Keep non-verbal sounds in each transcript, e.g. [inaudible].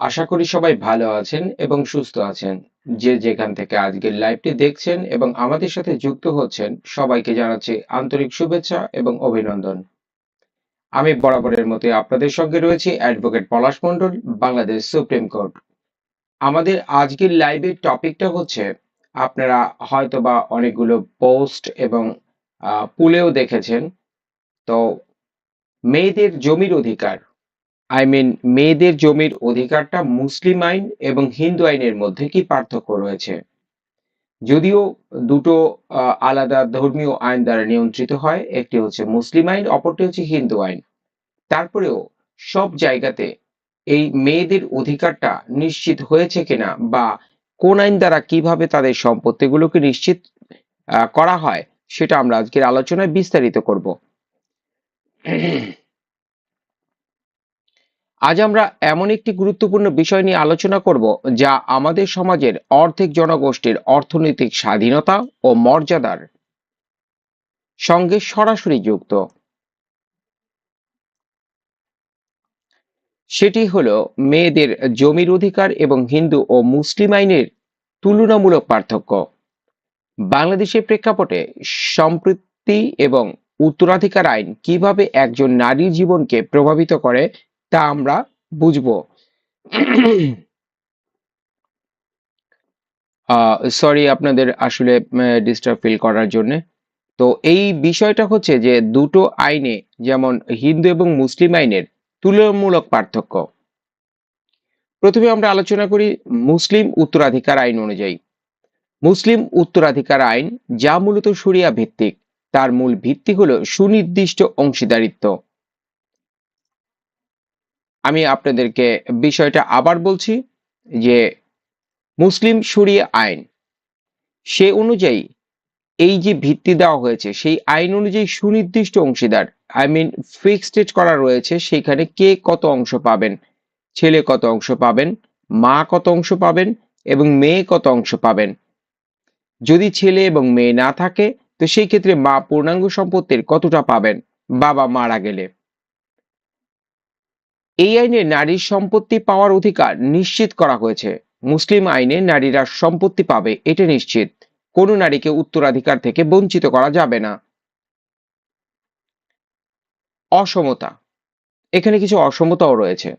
আশা করি সবাই ভালো আছেন এবং সুস্থ আছেন। যে যেখান থেকে আজকের লাইভটি দেখছেন এবং আমাদের সাথে যুক্ত হচ্ছেন, সবাইকে জানাচ্ছি আন্তরিক শুভেচ্ছা এবং অভিনন্দন। আমি বরাবরের মতো আপনাদের সঙ্গে রয়েছি advocate Palash Mondal, Bangladesh supreme court. আমাদের আজকের লাইভের টপিকটা হচ্ছে, আপনারা হয়তোবা অনেকগুলো পোস্ট এবং পুলেও দেখেছেন। তো, মেয়েদের জমির অধিকার আই মিন মেয়েদের জমির অধিকারটা মুসলিম আইন এবং হিন্দু আইনের মধ্যে কি পার্থক্য রয়েছে? যদিও দুটো আলাদা ধর্মীয় আইন দ্বারা নিয়ন্ত্রিত হয়, একটি হচ্ছে মুসলিম আইন, অপরটি হচ্ছে হিন্দু আইন। তারপরেও সব জায়গাতে এই মেয়েদের অধিকারটা নিশ্চিত হয়েছে কিনা বা কোন আইন দ্বারা কীভাবে তাদের সম্পত্তিগুলোকে নিশ্চিত করা হয়, সেটা আমরা আজকের আলোচনায় বিস্তারিত করব। আজ আমরা এমন একটি গুরুত্বপূর্ণ বিষয় নিয়ে আলোচনা করব, যা আমাদের সমাজের অর্ধেক জনগোষ্ঠীর অর্থনৈতিক স্বাধীনতা ও মর্যাদার সঙ্গে সরাসরি যুক্ত। সেটি হলো মেয়েদের জমির অধিকার এবং হিন্দু ও মুসলিম আইনের তুলনামূলক পার্থক্য। বাংলাদেশের প্রেক্ষাপটে সম্পৃক্তি এবং উত্তরাধিকার আইন কীভাবে একজন নারীর জীবনকে প্রভাবিত করে তা আমরা বুঝব। সরি আপনাদের আসলে ডিস্টার্ব ফিল করার জন্য। তো এই বিষয়টা হচ্ছে যে, দুটো আইনে, যেমন হিন্দু এবং মুসলিম আইনের, তুলনামূলক পার্থক্য। প্রথমে আমরা আলোচনা করি মুসলিম উত্তরাধিকার আইন অনুযায়ী। মুসলিম উত্তরাধিকার আইন যা মূলত শরিয়া ভিত্তিক, তার মূল ভিত্তি হলো সুনির্দিষ্ট অংশীদারিত্ব। আমি আপনাদেরকে বিষয়টা আবার বলছি যে মুসলিম শরিয়া আইন, সে অনুযায়ী এই যে ভিত্তি দেওয়া হয়েছে, সেই আইন অনুযায়ী সুনির্দিষ্ট অংশীদার আই মিন ফিক্সড করা রয়েছে, সেখানে কে কত অংশ পাবেন? ছেলে কত অংশ পাবেন? মা কত অংশ পাবেন? এবং মেয়ে কত অংশ পাবেন? যদি ছেলে এবং মেয়ে না থাকে, তো সেই ক্ষেত্রে মা পূর্ণাঙ্গ সম্পত্তির কতটা পাবেন? বাবা মারা গেলে। এই আইনে নারীর সম্পত্তি পাওয়ার অধিকার নিশ্চিত করা হয়েছে। মুসলিম আইনে নারীরা সম্পত্তি পাবে, এটা নিশ্চিত। কোনো নারীকে উত্তরাধিকার থেকে বঞ্চিত করা যাবে না। অসমতা। এখানে কিছু অসমতাও রয়েছে।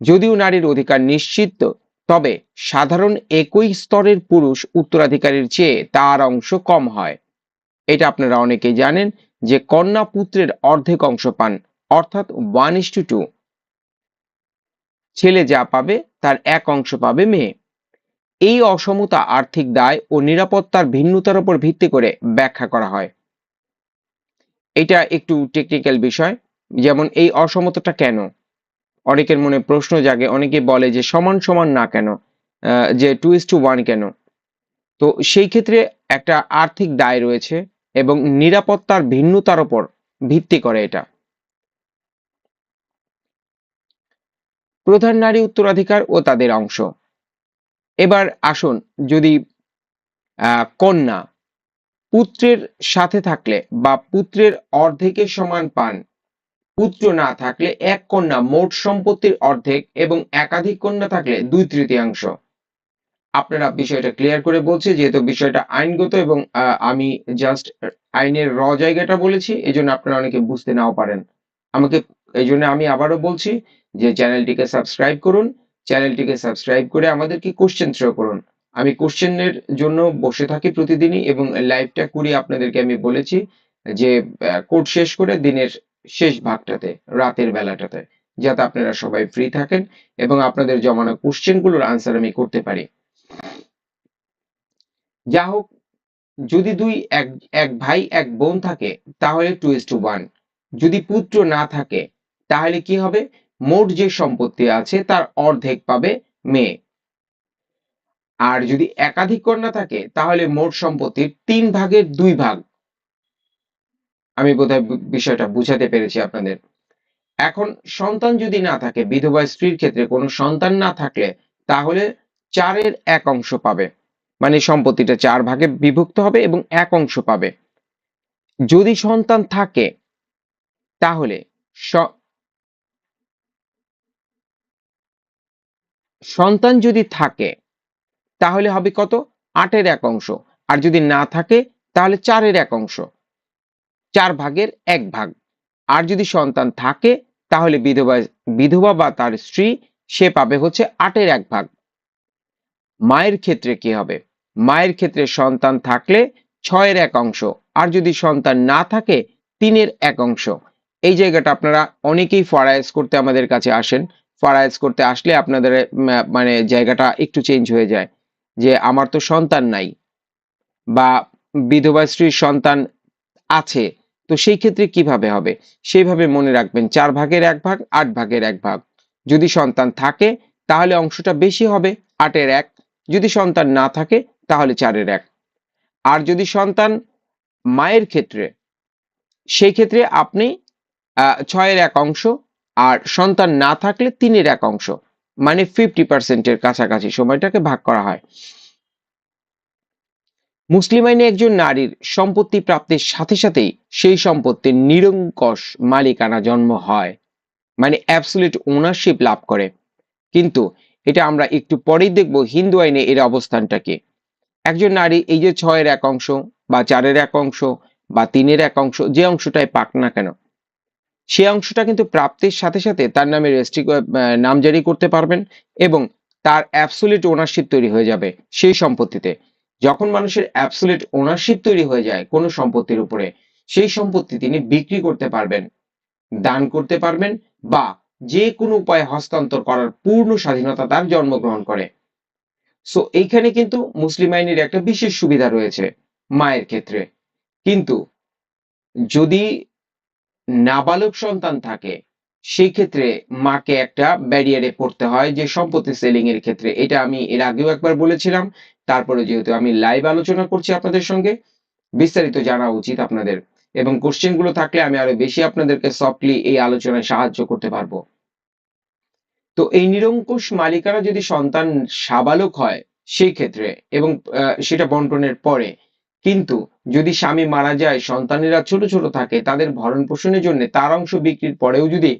যদিও নারীর অধিকার নিশ্চিত, তবে সাধারণ একই স্তরের পুরুষ উত্তরাধিকারীর চেয়ে তার অংশ কম হয়। এটা আপনারা অনেকেই জানেন যে কন্যা পুত্রের অর্ধেক অংশ পান, অর্থাৎ ওয়ান ইস টু টু ছেলে যা পাবে, তার এক অংশ পাবে মেয়ে। এই অসমতা আর্থিক দায় ও নিরাপত্তার ভিন্নতার উপর ভিত্তি করে ব্যাখ্যা করা হয়। এটা একটু টেকনিক্যাল বিষয়, যেমন এই অসমতাটা কেন? অনেকের মনে প্রশ্ন জাগে, অনেকে বলে যে সমান সমান না কেন? যে টু ইস টু ওয়ান কেন? তো সেই ক্ষেত্রে একটা আর্থিক দায় রয়েছে এবং নিরাপত্তার ভিন্নতার উপর ভিত্তি করে এটা। প্রধান নারী উত্তরাধিকার ও তাদের অংশ। এবার আসুন যদি কন্যা পুত্রের সাথে থাকলে বা পুত্রের অর্ধেকের সমান পান, পুত্র না থাকলে এক কন্যা মোট সম্পত্তির অর্ধেক এবং একাধিক কন্যা থাকলে দুই তৃতীয়াংশ। আপনারা বিষয়টা ক্লিয়ার করে বলছি, যেহেতু বিষয়টা আইনগত এবং আমি জাস্ট আইনের র জায়গাটা বলেছি এই জন্য আপনারা অনেকে বুঝতে নাও পারেন। আমাকে এই জন্য আমি আবারও বলছি যে চ্যানেলটিকে সাবস্ক্রাইব করুন, চ্যানেলটিকে সাবস্ক্রাইব করে আমাদেরকে কোশ্চেন থ্রো করুন। আমি কোশ্চেনের জন্য বসে থাকি প্রতিদিনই এবং লাইভটা করি আপনাদেরকে আমি বলেছি যে কোর্ট শেষ করে দিনের শেষ ভাগটাতে, রাতের বেলাটাতে, যাতে আপনারা সবাই ফ্রি থাকেন এবং আপনাদের জমানো কোশ্চেনগুলোর আনসার আমি করতে পারি। যা হোক, যদি দুই, এক এক ভাই, এক বোন থাকে, তাহলে টু ইস টু ওয়ান যদি পুত্র না থাকে, তাহলে কি হবে? মোট যে সম্পত্তি আছে তার অর্ধেক পাবে মেয়ে। আর যদি একাধিক কন্যা থাকে, তাহলে মোট সম্পত্তির তিন ভাগের দুই ভাগ। আমি বোধহয় বিষয়টা বুঝাতে পেরেছি আপনাদের। এখন সন্তান যদি না থাকে, বিধবা স্ত্রীর ক্ষেত্রে কোনো সন্তান না থাকলে, তাহলে চারের এক অংশ পাবে। মানে সম্পত্তিটা চার ভাগে বিভক্ত হবে এবং এক অংশ পাবে। যদি সন্তান থাকে, তাহলে সন্তান যদি থাকে, তাহলে হবে কত? আটের এক অংশ। আর যদি না থাকে, তাহলে চারের এক অংশ। চার ভাগের এক ভাগ। আর যদি সন্তান থাকে, তাহলে বিধবা বিধবা বা তার স্ত্রী, সে পাবে হচ্ছে আটের এক ভাগ। মায়ের ক্ষেত্রে কি হবে? মায়ের ক্ষেত্রে সন্তান থাকলে ছয়ের এক অংশ। আর যদি সন্তান না থাকে, তিনের এক অংশ। এই জায়গাটা আপনারা অনেকেই ফরাইজ করতে আমাদের কাছে আসেন। ফরাইজ করতে আসলে আপনাদের মানে জায়গাটা একটু চেঞ্জ হয়ে যায়। যে আমার তো সন্তান নাই বা বিধবা স্ত্রীর সন্তান আছে, তো সেই ক্ষেত্রে কীভাবে হবে? সেইভাবে মনে রাখবেন, চার ভাগের এক ভাগ, আট ভাগের এক ভাগ। যদি সন্তান থাকে, তাহলে অংশটা বেশি হবে, আটের এক। যদি সন্তান না থাকে, তাহলে চারের এক। আর যদি সন্তান মায়ের ক্ষেত্রে, সেই ক্ষেত্রে আপনি ছয়ের এক অংশ আর সন্তান না থাকলে তিনের এক অংশ মানে ফিফটি পার্সেন্টের কাছাকাছি সময়টাকে ভাগ করা হয়। মুসলিম আইনে একজন নারীর সম্পত্তি প্রাপ্তির সাথে সাথেই সেই সম্পত্তির নিরঙ্কশ মালিকানা জন্ম হয় মানে অ্যাবসুলেট ওনারশিপ লাভ করে। কিন্তু এটা আমরা একটু পরেই দেখব হিন্দু আইনে এর অবস্থানটা কি। একজন নারী এই যে ছয়ের এক অংশ বা চারের এক অংশ বা তিনের এক অংশ যে অংশটাই পাক না কেন সে অংশটা কিন্তু প্রাপ্তির সাথে সাথে তার নামে রেজিস্ট্রি নামজারি করতে পারবেন এবং তার অ্যাবসুলেট ওনারশিপ তৈরি হয়ে যাবে সেই সম্পত্তিতে। যখন মানুষের অ্যাবসুলেট ওনারশিপ তৈরি হয়ে যায় কোনো সম্পত্তির উপরে, সেই সম্পত্তি তিনি বিক্রি করতে পারবেন, দান করতে পারবেন বা যে কোনো উপায়ে হস্তান্তর করার পূর্ণ স্বাধীনতা তার জন্মগ্রহণ করে। সো এইখানে কিন্তু মুসলিম আইনের একটা বিশেষ সুবিধা রয়েছে মায়ের ক্ষেত্রে। কিন্তু যদি নাবালক সন্তান থাকে সেই ক্ষেত্রে মাকে একটা ব্যারিয়ারে পড়তে হয় যে সম্পত্তি সেলিং এর ক্ষেত্রে। এটা আমি এর আগেও একবার বলেছিলাম, তারপরে যেহেতু আমি লাইভ আলোচনা করছি আপনাদের সঙ্গে, বিস্তারিত জানা উচিত আপনাদের। এবং কোশ্চেনগুলো থাকলে আমি আরও বেশি আপনাদেরকে সফটলি এই আলোচনায় সাহায্য করতে পারব। তো এই নিরঙ্কুশ মালিকারা যদি সন্তান সাবালক হয়, সেই ক্ষেত্রে এবং সেটা বন্টনের পরে কিন্তু যদি স্বামী মারা যায়, সন্তানেরা ছোট ছোট থাকে, তাদের ভরণ পোষণের জন্য তার অংশ বিক্রির পরেও যদি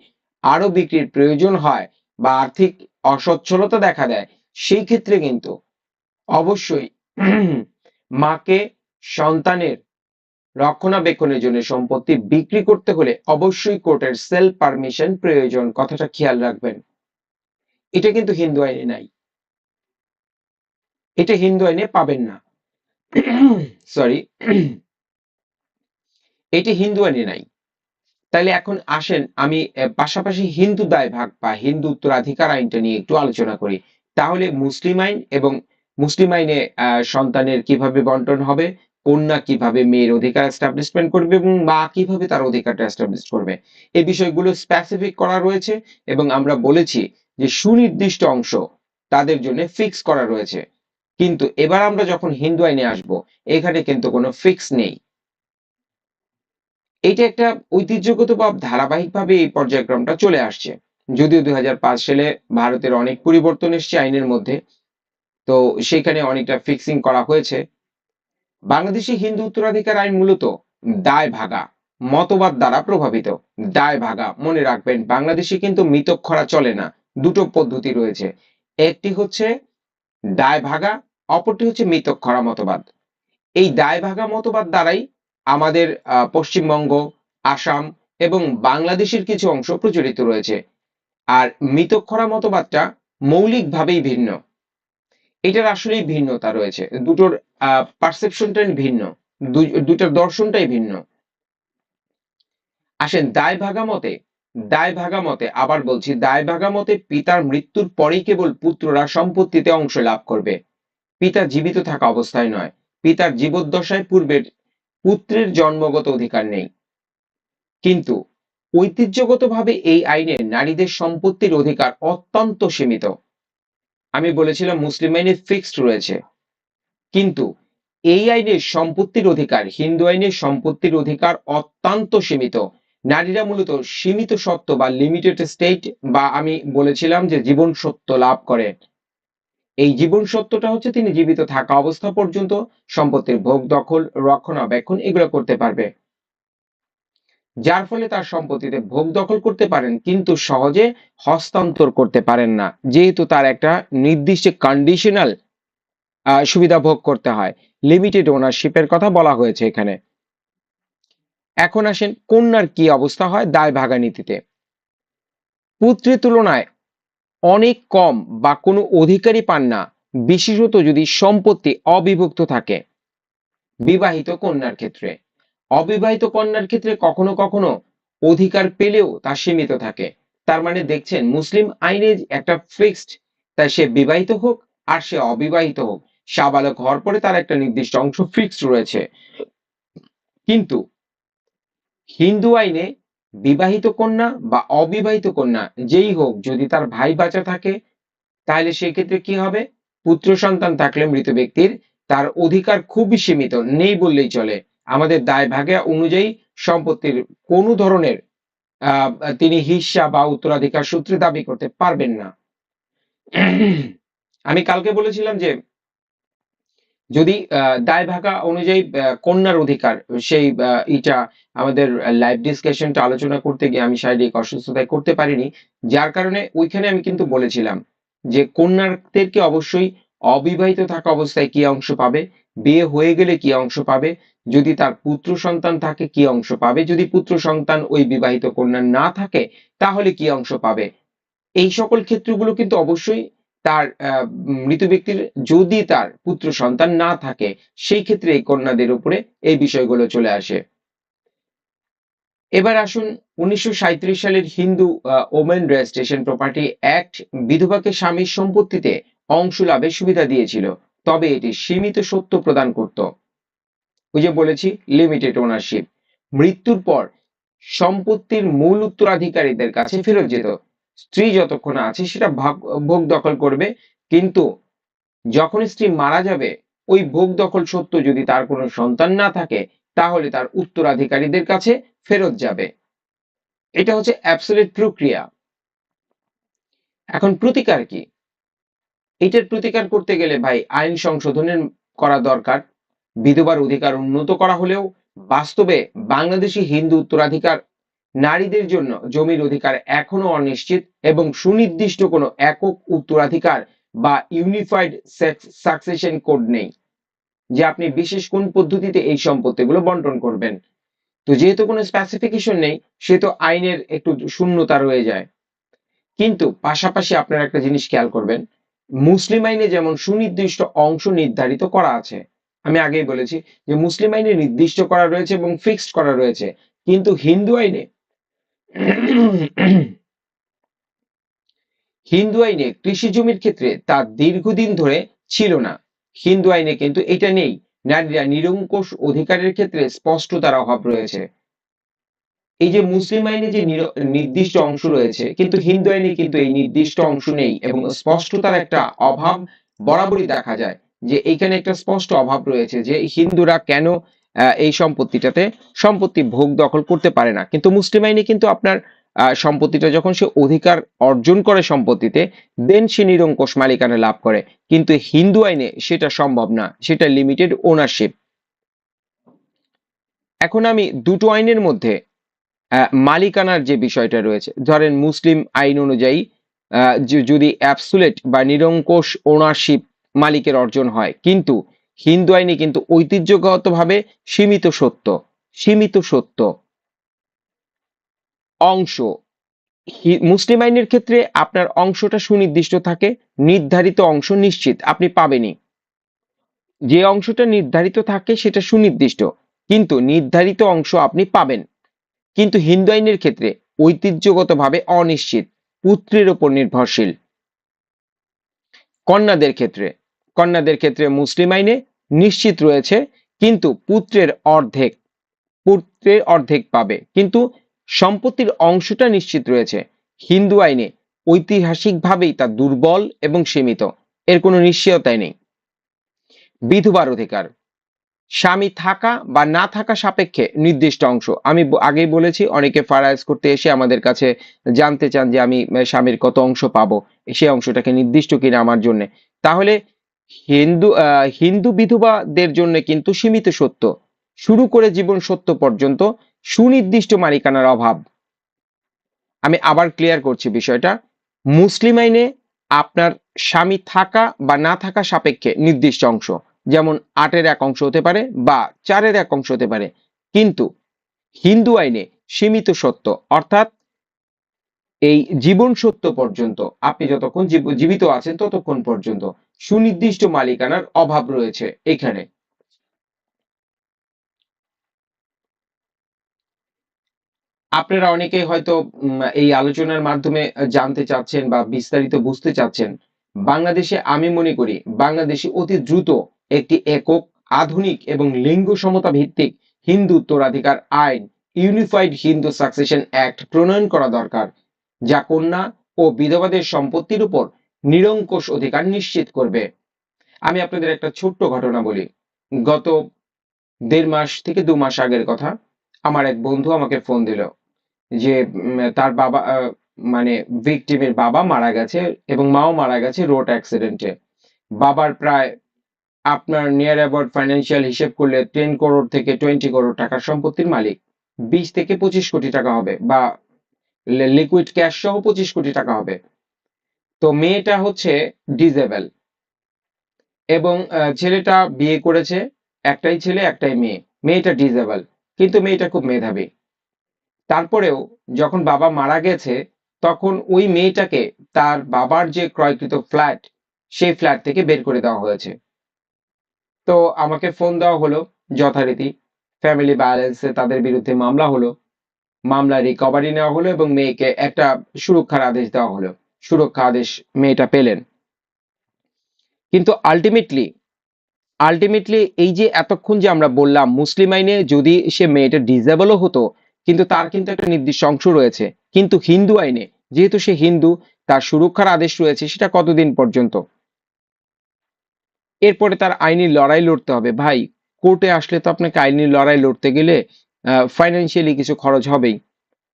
আরও বিক্রির প্রয়োজন হয় বা আর্থিক অসচ্ছলতা দেখা দেয়, সেই ক্ষেত্রে কিন্তু অবশ্যই [clears throat] মাকে সন্তানের রক্ষণাবেক্ষণের জন্য সম্পত্তি বিক্রি করতে হলে অবশ্যই কোর্টের সেলফ পারমিশন প্রয়োজন, কথাটা খেয়াল রাখবেন। এটা কিন্তু হিন্দু আইনে নাই। এটা হিন্দু আইনে পাবেন না। [coughs] সরি [coughs] এটি হিন্দু আইনে নাই তাহলে এখন আসেন, আমি পাশাপাশি হিন্দু দায় ভাগ বা হিন্দু উত্তরাধিকার আইনটা নিয়ে একটু আলোচনা করি। তাহলে মুসলিম আইন এবং মুসলিম আইনে সন্তানের কীভাবে বন্টন হবে, কন্যা কীভাবে মেয়ের অধিকার এস্টাবলিশমেন্ট করবে এবং মা কীভাবে তার অধিকারটা এস্টাবলিশ করবে এই বিষয়গুলো স্পেসিফিক করা রয়েছে এবং আমরা বলেছি যে সুনির্দিষ্ট অংশ তাদের জন্য ফিক্স করা রয়েছে। কিন্তু এবার আমরা যখন হিন্দু আইনে আসব, এখানে কিন্তু কোনো ফিক্স নেই। এটা একটা ঐতিহ্যগত বা ধারাবাহিকভাবে এই পর্যায়ক্রমটা চলে আসছে। যদিও দুই হাজার পাঁচ সালে ভারতের অনেক পরিবর্তন এসছে আইনের মধ্যে, তো সেখানে অনেকটা ফিক্সিং করা হয়েছে। বাংলাদেশি হিন্দু উত্তরাধিকার আইন মূলত দায় ভাগা, মতবাদ দ্বারা প্রভাবিত। দায় ভাগা, মনে রাখবেন, বাংলাদেশে কিন্তু মিতক্ষরা চলে না, দুটো পদ্ধতি রয়েছে। একটি হচ্ছে দায় ভাগা অপরটি হচ্ছে মিতক্ষরা মতবাদ। এই দায় ভাগা মতবাদ দ্বারাই আমাদের পশ্চিমবঙ্গ, আসাম এবং বাংলাদেশের কিছু অংশ প্রচলিত রয়েছে। আর মিতক্ষরা মতবাদটা মৌলিকভাবেই ভিন্ন। এটার আসলেই ভিন্নতা রয়েছে। দুটোর পারসেপশনটাই ভিন্ন। দুটার দর্শনটাই ভিন্ন। আসেন দায় ভাগা মতে, দায় ভাগা মতে আবার বলছি, দায় ভাগা মতে পিতার মৃত্যুর পরেই কেবল পুত্ররা সম্পত্তিতে অংশ লাভ করবে। পিতা জীবিত থাকা অবস্থায় নয়। পিতার জীবদ্দশায় পূর্বের পুত্রের জন্মগত অধিকার নেই। কিন্তু ঐতিহ্যগতভাবে এই আইনে নারীদের সম্পত্তির অধিকার অত্যন্ত সীমিত। আমি বলেছিলাম মুসলিম আইনে ফিক্সড রয়েছে। কিন্তু এই আইনের সম্পত্তির অধিকার, হিন্দু আইনের সম্পত্তির অধিকার অত্যন্ত সীমিত। নারীরা মূলত সীমিত সত্য বা লিমিটেড স্টেট বা আমি বলেছিলাম যে জীবন সত্য লাভ করে। এই জীবন সত্যটা হচ্ছে তিনি জীবিত থাকা অবস্থা পর্যন্ত, সম্পত্তির ভোগ, দখল রক্ষণাবেক্ষণ এগুলো করতে পারবে। যার ফলে তার সম্পত্তিতে ভোগ, দখল করতে পারেন, কিন্তু সহজে হস্তান্তর করতে পারেন না। যেহেতু তার একটা নির্দিষ্ট কন্ডিশনাল সুবিধা ভোগ করতে হয়। লিমিটেড ওনারশিপের কথা বলা হয়েছে এখানে। এখন আসেন কন্যার কি অবস্থা হয় দায় ভাগানীতিতে। পুত্রের তুলনায় অনেক কম বা কোনো অধিকারী পান না, বিশেষত যদি সম্পত্তি অবিভক্ত থাকে। বিবাহিত কন্যার ক্ষেত্রে। অবিবাহিত কন্যার ক্ষেত্রে কখনো কখনো অধিকার পেলেও তা সীমিত থাকে। তার মানে দেখছেন, মুসলিম আইনে একটা ফিক্সড, তাই সে বিবাহিত হোক আর সে অবিবাহিত হোক। সাবালক হওয়ার পরে তার একটা নির্দিষ্ট অংশ ফিক্সড রয়েছে। কিন্তু হিন্দু আইনে বিবাহিত কন্যা বা অবিবাহিত কন্যা, যেই হোক, যদি তার ভাই বাঁচা থাকে, তাহলে সেই ক্ষেত্রে কি হবে? পুত্র সন্তান থাকলে মৃত ব্যক্তির তার অধিকার খুবই সীমিত, নেই বললেই চলে। আমাদের দায় ভাগে অনুযায়ী সম্পত্তির কোনো ধরনের তিনি হিস্সা বা উত্তরাধিকার সূত্রে দাবি করতে পারবেন না। আমি কালকে বলেছিলাম যে যদি দায় ভাগা অনুযায়ী কন্যার অধিকার, সেই ইটা আমাদের লাইভ ডিসকাশনটা আলোচনা করতে গিয়ে আমি শারীরিক অসুস্থতায় করতে পারিনি। যার কারণে ওইখানে আমি কিন্তু বলেছিলাম যে, কন্যাদেরকে অবশ্যই অবিবাহিত থাকা অবস্থায় কি অংশ পাবে? বিয়ে হয়ে গেলে কি অংশ পাবে? যদি তার পুত্র সন্তান থাকে, কি অংশ পাবে? যদি পুত্র সন্তান ওই বিবাহিত কন্যা না থাকে, তাহলে কি অংশ পাবে? এই সকল ক্ষেত্রগুলো কিন্তু অবশ্যই তার মৃত ব্যক্তির যদি তার পুত্র সন্তান না থাকে, সেই ক্ষেত্রে এই কন্যাদের উপরে এই বিষয়গুলো চলে আসে। এবার আসুন উনিশশো সালের Hindu women registration property act বিধবাকে স্বামীর সম্পত্তিতে অংশ লাভের সুবিধা দিয়েছিল, তবে এটি সীমিত সত্য প্রদান করত। ওই যে বলেছি লিমিটেড ওনারশিপ মৃত্যুর পর সম্পত্তির মূল উত্তরাধিকারীদের কাছে ফেরত যেত স্ত্রী যতক্ষণ আছে সেটা ভোগ দখল করবে। কিন্তু যখন স্ত্রী মারা যাবে, ওই ভোগ দখল সত্য যদি তার কোনো সন্তান না থাকে, তাহলে তার উত্তরাধিকারীদের কাছে ফেরত যাবে। এটা হচ্ছে অ্যাবসোলিট প্রক্রিয়া। এখন প্রতিকার কি? এটার প্রতিকার করতে গেলে ভাই আইন সংশোধনের করা দরকার। বিধবার অধিকার উন্নত করা হলেও বাস্তবে বাংলাদেশি হিন্দু উত্তরাধিকার নারীদের জন্য জমির অধিকার এখনও অনিশ্চিত এবং সুনির্দিষ্ট কোনো একক উত্তরাধিকার বা ইউনিফাইড সাকসেশন কোড নেই, যে আপনি বিশেষ কোন পদ্ধতিতে এই সম্পত্তিগুলো বন্টন করবেন। তো যেহেতু কোনো স্পেসিফিকেশন নেই সে তো আইনের একটু শূন্যতা রয়ে যায়। কিন্তু পাশাপাশি আপনারা একটা জিনিস খেয়াল করবেন, মুসলিম আইনে যেমন সুনির্দিষ্ট অংশ নির্ধারিত করা আছে, আমি আগেই বলেছি যে মুসলিম আইনে নির্দিষ্ট করা রয়েছে এবং ফিক্সড করা রয়েছে, কিন্তু হিন্দু আইনে হিন্দু আইনে কৃষি জমির ক্ষেত্রে তা দীর্ঘদিন ধরে ছিল না। হিন্দু আইনে কিন্তু এটা নেই। নারীরা নিরঙ্কুশ অধিকারের ক্ষেত্রে স্পষ্টতার অভাব রয়েছে। এই যে মুসলিম আইনে যে নির্দিষ্ট অংশ রয়েছে, কিন্তু হিন্দু আইনে কিন্তু এই নির্দিষ্ট অংশ নেই এবং স্পষ্টতার একটা অভাব বরাবরই দেখা যায় যে এখানে একটা স্পষ্ট অভাব রয়েছে যে হিন্দুরা কেন এই সম্পত্তিটাতে সম্পত্তি ভোগ দখল করতে পারে না। কিন্তু মুসলিম আইনে কিন্তু আপনার সম্পত্তিটা যখন সে অধিকার অর্জন করে সম্পত্তিতে দেন সে নিরঙ্কুশ মালিকানা লাভ করে। কিন্তু হিন্দু আইনে সেটা সম্ভব না, সেটা লিমিটেড ওনারশিপ এখন আমি দুটো আইনের মধ্যে মালিকানার যে বিষয়টা রয়েছে, ধরেন মুসলিম আইন অনুযায়ী যদি অ্যাবসুলেট বা নিরঙ্কুশ ওনারশিপ মালিকের অর্জন হয়, কিন্তু হিন্দু আইনে কিন্তু ঐতিহ্যগতভাবে সীমিত সত্য সীমিত সত্য। অংশ মুসলিম আইনের ক্ষেত্রে আপনার অংশটা সুনির্দিষ্ট থাকে, নির্ধারিত অংশ নিশ্চিত, আপনি পাবেনই। যে অংশটা নির্ধারিত থাকে সেটা সুনির্দিষ্ট, কিন্তু নির্ধারিত অংশ আপনি পাবেন। কিন্তু হিন্দু আইনের ক্ষেত্রে ঐতিহ্যগতভাবে অনিশ্চিত, পুত্রের ওপর নির্ভরশীল। কন্যাদের ক্ষেত্রে কন্যাদের ক্ষেত্রে মুসলিম আইনে নিশ্চিত রয়েছে, কিন্তু পুত্রের অর্ধেক পুত্রের অর্ধেক পাবে। কিন্তু সম্পত্তির অংশটা নিশ্চিত রয়েছে। হিন্দু আইনে ঐতিহাসিকভাবেই তা দুর্বল এবং সীমিত। এর কোনো নিশ্চয়তাই নেই। বিধবার অধিকার। স্বামী থাকা বা না থাকা সাপেক্ষে নির্দিষ্ট অংশ। আমি আগেই বলেছি, অনেকে ফারাইজ করতে এসে আমাদের কাছে জানতে চান যে আমি স্বামীর কত অংশ পাবো। সে অংশটাকে নির্দিষ্ট কিনা আমার জন্য। তাহলে হিন্দু হিন্দু বিধবাদের জন্য কিন্তু সীমিত সত্য। শুরু করে জীবন সত্য পর্যন্ত সুনির্দিষ্ট মালিকানার অভাব। আমি আবার ক্লিয়ার করছি বিষয়টা। মুসলিম আইনে আপনার স্বামী থাকা বা না থাকা সাপেক্ষে নির্দিষ্ট অংশ, যেমন আটের এক অংশ হতে পারে বা চারের এক অংশ হতে পারে। কিন্তু হিন্দু আইনে সীমিত সত্য, অর্থাৎ এই জীবন সত্য পর্যন্ত, আপনি যতক্ষণ জীবিত আছেন ততক্ষণ পর্যন্ত সুনির্দিষ্ট মালিকানার অভাব রয়েছে এখানে। আপনারা অনেকেই হয়তো এই আলোচনার মাধ্যমে জানতে চাচ্ছেন বা বিস্তারিত বুঝতে চাচ্ছেন, বাংলাদেশে আমি মনে করি বাংলাদেশে অতি দ্রুত একটি একক, আধুনিক এবং লিঙ্গ সমতা ভিত্তিক হিন্দু উত্তরাধিকার আইন ইউনিফাইড হিন্দু সাকসেশন অ্যাক্ট প্রণয়ন করা দরকার, যা কন্যা ও বিধবাদের সম্পত্তির উপর নিরঙ্কুশ অধিকার নিশ্চিত করবে। আমি আপনাদের একটা ছোট্ট ঘটনা বলি। গত দেড় মাস থেকে দু মাস আগের কথা, আমার এক বন্ধু আমাকে ফোন দিল যে তার বাবা মানে ভিকটিমের বাবা মারা গেছে এবং মাও মারা গেছে রোড অ্যাক্সিডেন্টে বাবার প্রায় আপনার নিয়ার অ্যাবাউট ফাইন্যান্সিয়াল হিসেব করলে টেন করোড় থেকে টোয়েন্টি করোড় টাকার সম্পত্তির মালিক। বিশ থেকে পঁচিশ কোটি টাকা হবে বা লিকুইড ক্যাশ সহ পঁচিশ কোটি টাকা হবে। তো মেয়েটা হচ্ছে ডিজেবল এবং ছেলেটা বিয়ে করেছে, একটাই ছেলে, একটাই মেয়ে। মেয়েটা ডিজেবল কিন্তু মেয়েটা খুব মেধাবী। তারপরেও যখন বাবা মারা গেছে, তখন ওই মেয়েটাকে তার বাবার যে ক্রয়কৃত ফ্ল্যাট, সেই ফ্ল্যাট থেকে বের করে দেওয়া হয়েছে। তো আমাকে ফোন দেওয়া হলো যথারীতি। ফ্যামিলি ব্যালেন্সে তাদের বিরুদ্ধে মামলা হলো। মামলা রিকভারি নেওয়া হলো এবং মেয়েকে একটা সুরক্ষার আদেশ দেওয়া হলো। সুরক্ষা আদেশ মেয়েটা পেলেন। কিন্তু আলটিমেটলি আলটিমেটলি এই যে এতক্ষণ যে আমরা বললাম, মুসলিম আইনে যদি সে মেয়েটা ডিজেবলও হতো, কিন্তু তার কিন্তু একটা নির্দিষ্ট অংশ রয়েছে। কিন্তু হিন্দু আইনে, যেহেতু সে হিন্দু, তার সুরক্ষার আদেশ রয়েছে, সেটা কতদিন পর্যন্ত? এরপরে তার আইনি লড়াই লড়তে হবে। ভাই, কোর্টে আসলে তো আপনাকে আইনি লড়াই লড়তে গেলে ফাইন্যান্সিয়ালি কিছু খরচ হবেই।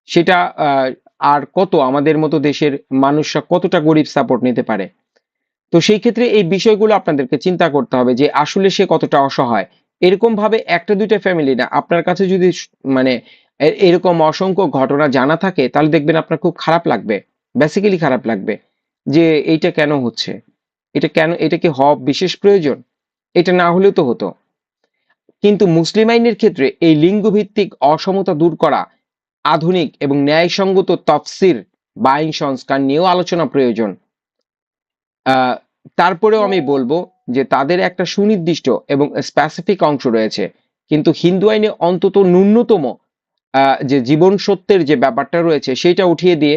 সেটা আর কত আমাদের মতো দেশের মানুষরা কতটা গরিব সাপোর্ট নিতে পারে? তো সেই ক্ষেত্রে এই বিষয়গুলো আপনাদেরকে চিন্তা করতে হবে যে আসলে সে কতটা অসহায়। এরকম ভাবে একটা দুইটা ফ্যামিলি না, আপনার কাছে যদি মানে এরকম অসংখ্য ঘটনা জানা থাকে, তাহলে দেখবেন আপনার খুব খারাপ লাগবে। বেসিক্যালি খারাপ লাগবে যে এইটা কেন হচ্ছে? এটা কেন, এটা কি হওয়া বিশেষ প্রয়োজন? এটা না হলেও তো হতো। কিন্তু মুসলিম আইনের ক্ষেত্রে এই লিঙ্গভিত্তিক অসমতা দূর করা আধুনিক এবং ন্যায়সঙ্গত তফসির বা আইন সংস্কার নিয়েও আলোচনা প্রয়োজন। তারপরেও আমি বলব যে তাদের একটা সুনির্দিষ্ট এবং স্পেসিফিক অংশ রয়েছে। কিন্তু হিন্দু আইনে অন্তত ন্যূনতম যে জীবন সত্যের যে ব্যাপারটা রয়েছে সেটা উঠিয়ে দিয়ে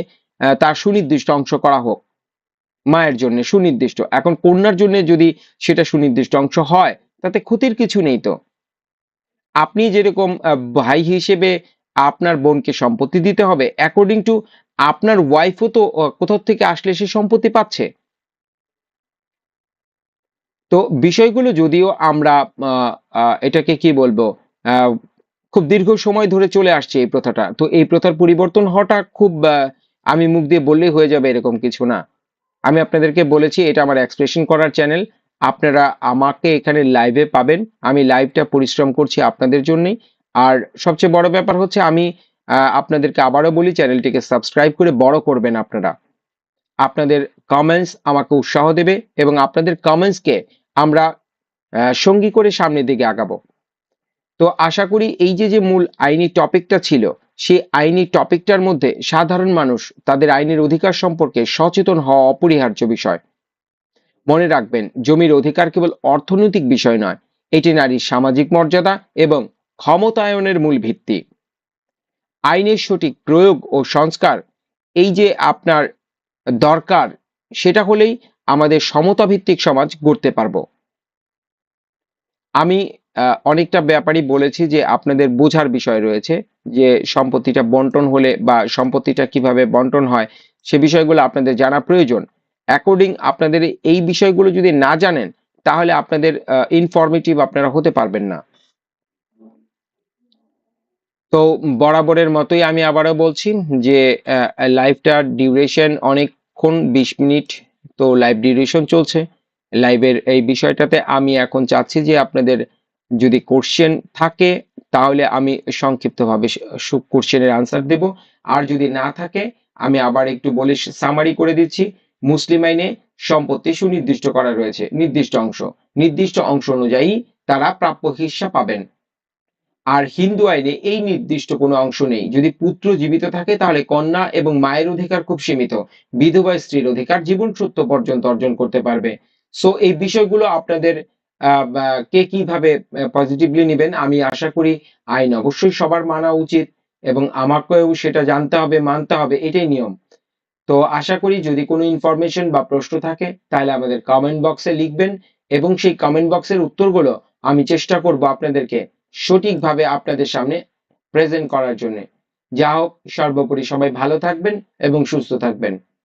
তার সুনির্দিষ্ট অংশ করা হোক। মায়ের জন্য সুনির্দিষ্ট। এখন কন্যার জন্য যদি সেটা সুনির্দিষ্ট অংশ হয়, তাতে ক্ষতির কিছু নেই তো। আপনি যেরকম ভাই হিসেবে আপনার বোনকে সম্পত্তি দিতে হবে। অ্যাকর্ডিং টু আপনার ওয়াইফও তো কোথাও থেকে আসলে সে সম্পত্তি পাচ্ছে। তো বিষয়গুলো যদিও আমরা এটাকে কি বলব খুব দীর্ঘ সময় ধরে চলে আসছে এই প্রথাটা। তো এই প্রথার পরিবর্তন হওয়াটা খুব আমি মুখ দিয়ে বললেই হয়ে যাবে এরকম কিছু না। আমি আপনাদেরকে বলেছি, এটা আমার এক্সপ্রেশন করার চ্যানেল আপনারা আমাকে এখানে লাইভে পাবেন। আমি লাইভটা পরিশ্রম করছি আপনাদের জন্যই। আর সবচেয়ে বড় ব্যাপার হচ্ছে আমি আপনাদেরকে আবারও বলি, চ্যানেলটিকে সাবস্ক্রাইব করে বড় করবেন আপনারা। আপনাদের কমেন্টস আমাকে উৎসাহ দেবে এবং আপনাদের কমেন্টসকে আমরা সঙ্গী করে সামনের দিকে আগাবো। তো আশা করি এই যে যে মূল আইনি টপিকটা ছিল, সেই আইনি টপিকটার মধ্যে সাধারণ মানুষ তাদের আইনের অধিকার সম্পর্কে সচেতন হওয়া অপরিহার্য বিষয়। মনে রাখবেন, জমির অধিকার কেবল অর্থনৈতিক বিষয় নয়, এটি নারীর সামাজিক মর্যাদা এবং ক্ষমতায়নের মূল ভিত্তি। আইনের সঠিক প্রয়োগ ও সংস্কার, এই যে আপনার দরকার, সেটা হলেই আমাদের সমতা ভিত্তিক সমাজ গড়তে পারব। আমি অনেকটা ব্যাপারই বলেছি যে আপনাদের বোঝার বিষয় রয়েছে যে সম্পত্তিটা বন্টন হলে বা সম্পত্তিটা কীভাবে বন্টন হয়, সে বিষয়গুলো আপনাদের জানা প্রয়োজন। অ্যাকর্ডিং আপনাদের এই বিষয়গুলো যদি না জানেন, তাহলে আপনাদের ইনফরমেটিভ আপনারা হতে পারবেন না। তো বরাবরের মতোই আমি আবারও বলছি যে লাইভটার ডিউরেশন অনেকক্ষণ বিশ মিনিট, তো লাইভ ডিউরেশন চলছে। লাইভের এই বিষয়টাতে আমি এখন চাচ্ছি যে, আপনাদের যদি কোশ্চেন থাকে, তাহলে আমি সংক্ষিপ্তভাবে কোশ্চেনের আনসার দেব। আর যদি না থাকে, আমি আবার একটু বলে সামারি করে দিচ্ছি। মুসলিম আইনে সম্পত্তি সুনির্দিষ্ট করা রয়েছে। নির্দিষ্ট অংশ। নির্দিষ্ট অংশ অনুযায়ী তারা প্রাপ্য হিস্সা পাবেন। আর হিন্দু আইনে এই নির্দিষ্ট কোনো অংশ নেই। যদি পুত্র জীবিত থাকে, তাহলে কন্যা এবং মায়ের অধিকার খুব সীমিত। বিধবা স্ত্রীর অধিকার জীবন সত্য পর্যন্ত অর্জন করতে পারবে। সো এই বিষয়গুলো আপনাদের কে কীভাবে পজিটিভলি নেবেন, আমি আশা করি আইন অবশ্যই সবার মানা উচিত এবং আমাকেও সেটা জানতে হবে, মানতে হবে, এটাই নিয়ম। তো, আশা করি যদি কোনো ইনফরমেশন বা প্রশ্ন থাকে, তাহলে আমাদের কমেন্ট বক্সে লিখবেন এবং সেই কমেন্ট বক্সের উত্তরগুলো আমি চেষ্টা করব আপনাদেরকে সঠিকভাবে আপনাদের সামনে প্রেজেন্ট করার জন্য। যা হোক, সর্বোপরি সবাই ভালো থাকবেন এবং সুস্থ থাকবেন।